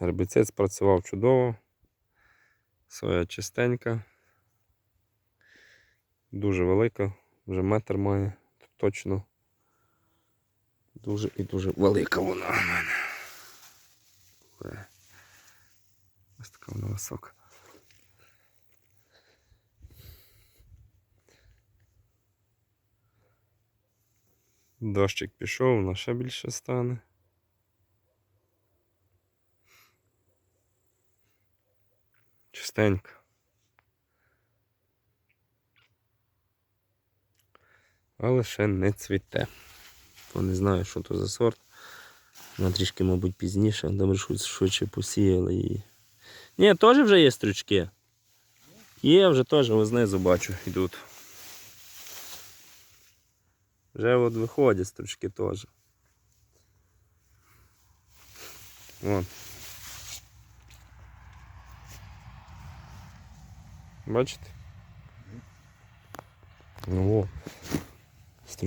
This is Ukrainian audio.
Гербіцид спрацював чудово. Соя чистенька. Дуже велика, вже метр має, точно. Дуже і дуже велика вона в мене. Ось така вона висока. Дощик пішов, вона ще більше стане. Чистенько. Але ще не цвіте. То не знаю, що то за сорт. Вона трішки, мабуть, пізніше. Добре, що швидше посіяли її. Ні, теж вже є стрючки. Є, вже теж знизу бачу, йдуть. Вже от виходять стручки теж. Вон. Бачите? Ну.